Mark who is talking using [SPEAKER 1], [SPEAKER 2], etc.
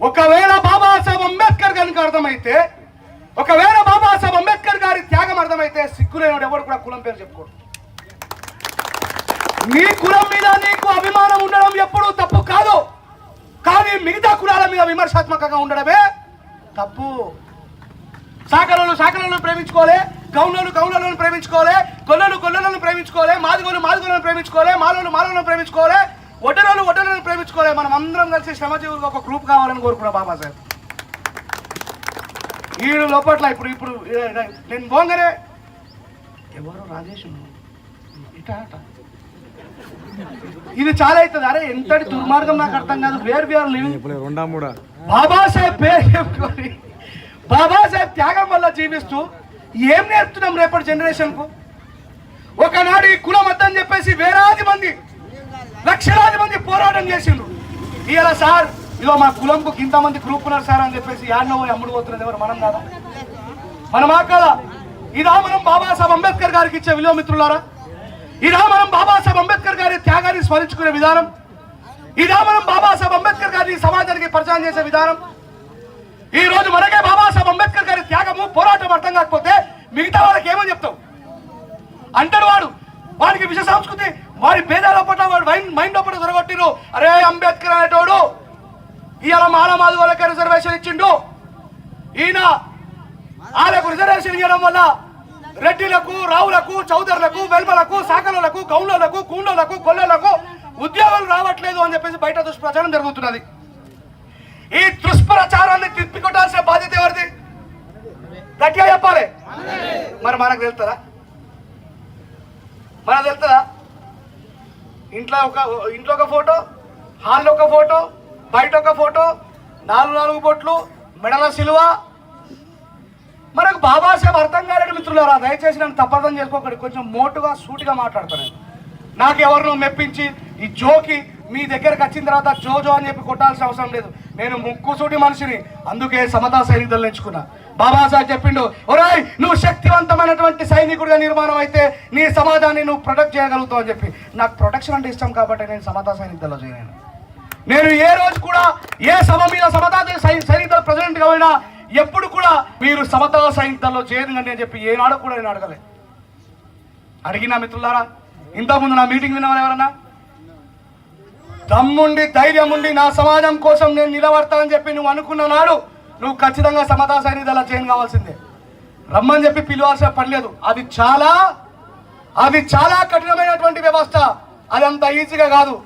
[SPEAKER 1] ఒకవేళ బాబాసాహెబ్ అంబేద్కర్ గారికి అర్థమైతే ఒకవేళ బాబాసాహెబ్ అంబేద్కర్ గారి త్యాగం అర్థమైతే సిగ్గులేనివాడు ఎవడు కూడా కులం పేరు చెప్పుకోడు. నీ కులం మీద నీకు అభిమానం ఉండడం ఎప్పుడూ తప్పు కాదు. కానీ మిగతా కులాల మీద విమర్శాత్మకంగా ఉండడమే తప్పు. సాకలను సాకలను ప్రేమించుకోలే గౌన్లను గౌన్లను ప్రేమించుకోలే గొల్లలు గొల్లలను ప్రేమించుకోలే మాదిగోలు మాదిగోలను ప్రేమించుకోలే మాలోలు మాలను ప్రేమించుకోలే ఒడ్డరోలు ఒడ్డలను ప్రేమించుకోలే మనం అందరం కలిసి శ్రమజీవులకు ఒక గ్రూప్ కావాలని కోరుకున్నా బాబాసాహెబ్ ఈడు లోపట్ల ఇప్పుడు ఇప్పుడు నేను పోగానే. ఎవరు రాజేష్ ఇట ఇది చాలా అవుతుంది. అరే ఎంతటి దుర్మార్గం నాకు అర్థం కాదు. వేర్ లివింగ్
[SPEAKER 2] రెండా మూడా?
[SPEAKER 1] బాబాసాహెబ్ పేరు చెప్పుకొని బాబాసాహెబ్ త్యాగం వల్ల జీవిస్తూ ఏం నేర్పుతున్నాం రేపటి జనరేషన్కు? ఒకనాడు ఈ కులం వద్దని చెప్పేసి వేలాది మంది లక్షలాది మంది పోరాటం చేసిండ్రు. ఇవాళ సార్ ఇదో మా కులంకు ఇంతమంది గ్రూప్ ఉన్నారు సార్ అని చెప్పేసి యాడనో పోయి అమ్ముడు పోతున్నది ఎవరు? మనం కాదా? మనమా కదా? ఇదా మనం బాబాసాహెబ్ అంబేద్కర్ గారికి ఇచ్చే విలువ మిత్రులారా? ఇదా మనం బాబాసాహెబ్ అంబేద్కర్ గారి త్యాగాన్ని స్మరించుకునే విధానం? ఇదా మనం బాబాసాహెబ్ అంబేద్కర్ గారిని సమాజానికి పరిచయం చేసే విధానం? ఈ రోజు మనకే బాబాసాహెబ్ అంబేద్కర్ గారి త్యాగము పోరాటం అర్థం కాకపోతే మిగతా వాళ్ళకి ఏమని చెప్తావు? అంటాడు వాడు. వాడికి విష సంస్కృతి వాడి భేదాల పట్ల వాడి మైండ్ మైండ్ లోపల దొరగొట్టిరు అరే అంబేద్కర్ అనేటోడు ఈయన మాల వాళ్ళకి రిజర్వేషన్ ఇచ్చిండు. ఈయన వాళ్ళకు రిజర్వేషన్ ఇవ్వడం వల్ల రెడ్డిలకు రావులకు చౌదరులకు వెల్మలకు సాకలకు గౌన్లకు కూండలకు కొల్లలకు ఉద్యోగాలు రావట్లేదు అని చెప్పేసి బయట దుష్ప్రచారం జరుగుతున్నది. ఈ దుష్ప్రచారాన్ని తిప్పికొట్టాల్సిన బాధ్యత ఎవరిది? గట్టిగా చెప్పాలి. మరి మనకు తెలుస్తుందా? మనకు తెలుస్తుందా? ఇంట్లో ఒక ఇంట్లో ఒక ఫోటో హాల్లో ఒక ఫోటో బయట ఒక ఫోటో నాలుగు నాలుగు బొట్లు మెడల సిలువ. మనకు బాబాసాహెబ్ అర్థం కాలేదు మిత్రులారా దయచేసి నన్ను తప్పర్థం చేసుకోకండి. కొంచెం మోటుగా సూటిగా మాట్లాడతాను నాకు ఎవరినో మెప్పించి ఈ జోకి మీ దగ్గరకు వచ్చిన తర్వాత జోజో అని చెప్పి కొట్టాల్సిన అవసరం లేదు. నేను ముక్కుసూటి మనిషిని అందుకే సమతా సైనికులు ఎంచుకున్నా. బాబాసాహెబ్ చెప్పిండు ఒరాయ్ నువ్వు శక్తివంతమైనటువంటి సైనికుడిగా నిర్మాణం అయితే నీ సమాజాన్ని నువ్వు ప్రొటెక్ట్ చేయగలుగుతావు అని చెప్పి. నాకు ప్రొటెక్షన్ అంటే ఇష్టం కాబట్టి నేను సమతా సైనికుల్లో చేయను నేను ఏ రోజు కూడా ఏ సభ మీద సమతా సై- ప్రెసిడెంట్గా పోయినా ఎప్పుడు కూడా మీరు సమతా సైనికుల్లో చేయండి అని చెప్పి ఏనాడు కూడా నేను అడగలే. అడిగినా మిత్రులారా ఇంతకుముందు నా మీటింగ్ విన్నవారు ఎవరన్నా? దమ్ముండి ధైర్యం ఉండి నా సమాజం కోసం నేను నిలబడతానని చెప్పి నువ్వు అనుకున్న నాడు నువ్వు ఖచ్చితంగా సమతా సైనికుల చేయని కావాల్సిందే. రమ్మని చెప్పి పిలవాల్సిన పని లేదు. అది చాలా అది చాలా కఠినమైనటువంటి వ్యవస్థ. అది అంత ఈజీగా కాదు.